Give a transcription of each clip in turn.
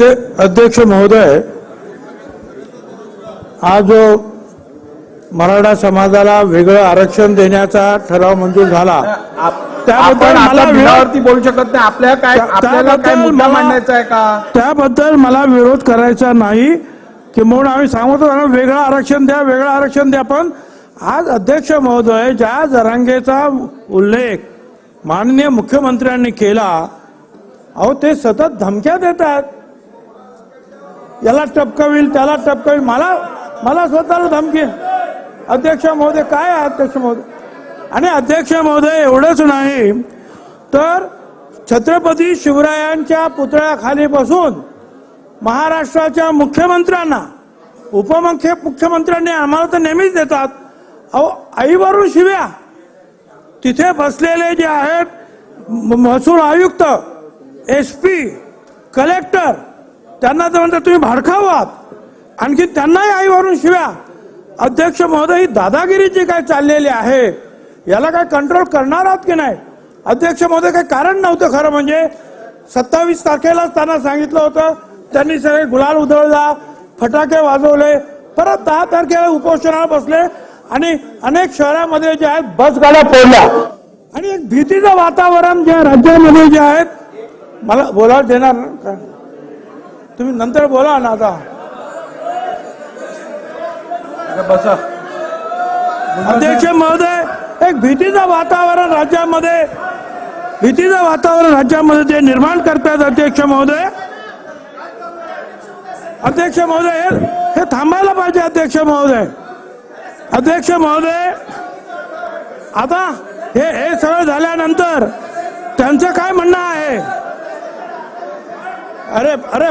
अध्यक्ष महोदय आज जो मराठा समाजाला वेगळं आरक्षण देण्याचा ठराव मंजूर झाला त्याबद्दल मला बोलू शकत नाही. आपल्या काय आपल्याला काय मुद्दा मांडायचा आहे का? त्याबद्दल मला विरोध करायचा नाही. की म्हणून आम्ही सांगत वेगळं आरक्षण द्या वेगळं आरक्षण द्या. पण आज अध्यक्ष महोदय ज्या जरांगेचा उल्लेख माननीय मुख्यमंत्र्यांनी केला अहो ते सतत धमक्या देतात. याला टपकविल त्याला टपकविल मला मला स्वतःला धमकी. अध्यक्ष महोदय काय आहे अध्यक्ष महोदय? आणि अध्यक्ष महोदय एवढंच नाही. तर छत्रपती शिवरायांच्या पुतळ्याखाली बसून महाराष्ट्राच्या मुख्यमंत्र्यांना उपमुख्य मुख्यमंत्र्यांनी आम्हाला तर नेहमीच देतात अहो आईवरून शिव्या. तिथे बसलेले जे आहेत महसूल आयुक्त एस पी कलेक्टर त्यांना तर म्हणतात तुम्ही भाडखाऊ आहात. आणखी त्यांनाही आईवरून शिव्या. अध्यक्ष महोदय ही दादागिरी जी काय चाललेली आहे याला काय कंट्रोल करणार आहात की नाही? अध्यक्ष महोदय काही कारण नव्हतं खरं म्हणजे सत्तावीस तारखेलाच त्यांना सांगितलं होतं. त्यांनी सगळे गुलाल उधळला फटाके वाजवले. परत दहा तारखेला उपोषणाला बसले आणि अनेक शहरामध्ये जे आहेत बस गाड्या फोडल्या. आणि एक भीतीचं वातावरण जे राज्यामध्ये जे आहेत मला बोलायला देणार का? तुम्ही नंतर बोला ना आता. बसा. अध्यक्ष महोदय एक भीतीचं वातावरण राज्यामध्ये भीतीचं वातावरण राज्यामध्ये ते निर्माण करतात अध्यक्ष महोदय अध्यक्ष महोदय हे- हे थांबायला पाहिजे अध्यक्ष महोदय. अध्यक्ष महोदय आता हे हे सगळं झाल्यानंतर त्यांचं काय म्हणणं आहे? अरे अरे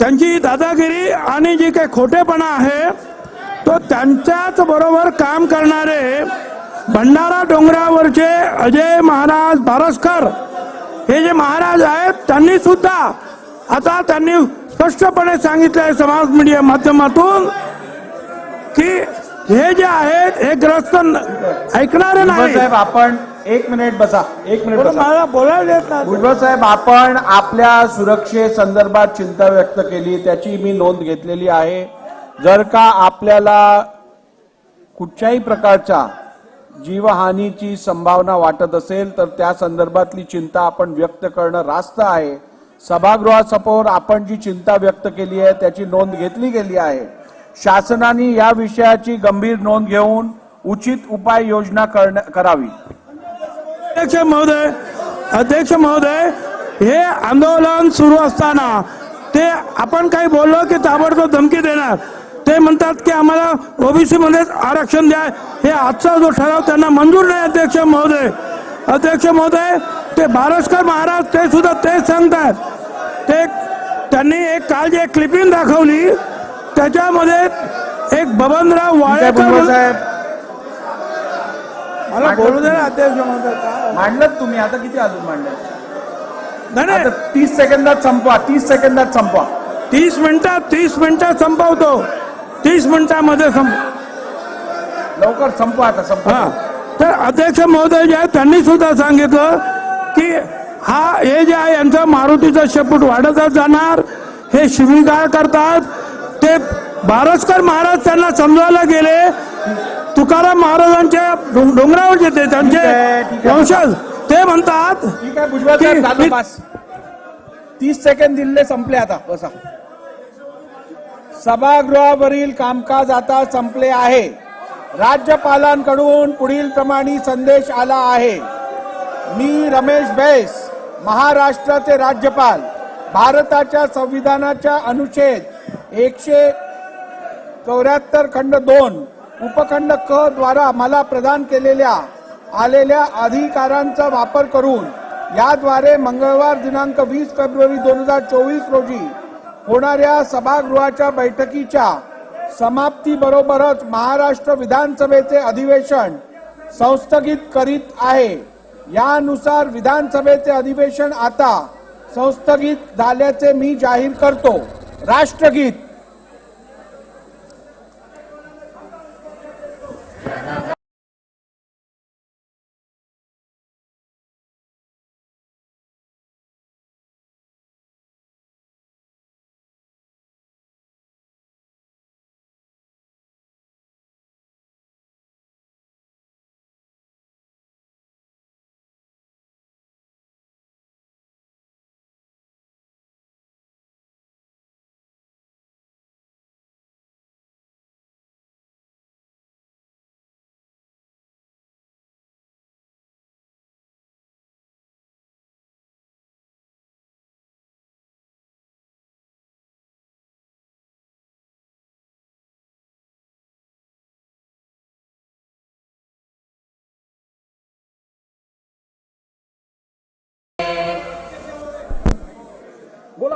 त्यांची दादागिरी आणि जी काही खोटेपणा आहे तो त्यांच्याच बरोबर काम करणारे भंडारा डोंगरावरचे अजय महाराज बारसकर हे जे महाराज आहेत त्यांनी सुद्धा आता त्यांनी स्पष्टपणे सांगितलं आहे समाज मीडिया माध्यमातून की हे जे आहेत हे ग्रस्त न- ऐकणारे नाही साहेब आपण एक मिनिट बसा एक मिनिट बसा. मला बोलायला देत नाही. भुजबळ साहेब आपण आपल्या सुरक्षे संदर्भात चिंता व्यक्त केली त्याची मी नोंद घेतलेली आहे. जर का आपल्याला कुठच्याही प्रकारच्या जीवहानीची संभावना वाटत असेल तर त्या संदर्भातली चिंता आपण व्यक्त करणं रास्त आहे. सभागृहासमोर आपण जी चिंता व्यक्त केली आहे त्याची नोंद घेतली गेली आहे. शासनाने या विषयाची गंभीर नोंद घेऊन उचित उपाययोजना करण्या- करावी. अध्यक्ष महोदय अध्यक्ष महोदय हे आंदोलन सुरू असताना ते आपण काही बोललो की ताबडतोब धमकी देणार. ते म्हणतात की आम्हाला ओबीसी मध्येच आरक्षण द्या. हे आजचा जो ठराव त्यांना मंजूर नाही अध्यक्ष महोदय. अध्यक्ष महोदय ते बारसकर महाराज ते सुद्धा तेच सांगतात. ते त्यांनी एक काल जे क्लिपिंग दाखवली. त्याच्यामध्ये एक बबनराव वाळेकर साहेब मला बोलू दे ना अध्यक्ष काय? मांडलं तुम्ही आता किती अजून मांडलं? नाही, तीस सेकंदात संपवा तीस सेकंदात संपवा. तीस मिनिटात तीस मिनिटात संपवतो. तीस मिनिटामध्ये संप लवकर संपवा आता संपवा. तर अध्यक्ष महोदय जे आहेत त्यांनी सुद्धा सांगितलं की हा हे जे आहे यांचा मारुतीचा शेपूट वाढतच जाणार. हे शिवीगाळ करतात. ते बारसकर महाराज त्यांना समजायला गेले. तुकाराम महाराजांच्या डों- डोंगरावरचे ते ठीक आहे, त्यांचे. वंशज ते म्हणतात तीस सेकंद दिले संपले आता. बसा. सभागृहावरील कामकाज आता संपले आहे. राज्यपालांकडून पुढील प्रमाणे संदेश आला आहे. मी रमेश बैस महाराष्ट्राचे राज्यपाल. भारताच्या संविधानाच्या अनुच्छेद एकशे चौऱ्याहत्तर खंड दोन उपखंड क द्वारा मला प्रदान केलेल्या आलेल्या अधिकारांचा वापर करून याद्वारे मंगळवार दिनांक वीस फेब्रुवारी दोन हजार चोवीस रोजी होणाऱ्या सभागृहाच्या बैठकीच्या समाप्तीबरोबरच महाराष्ट्र विधानसभेचे अधिवेशन संस्थगित करीत आहे. यानुसार विधानसभेचे अधिवेशन आता संस्थगित झाल्याचे मी जाहीर करतो. राष्ट्रगीत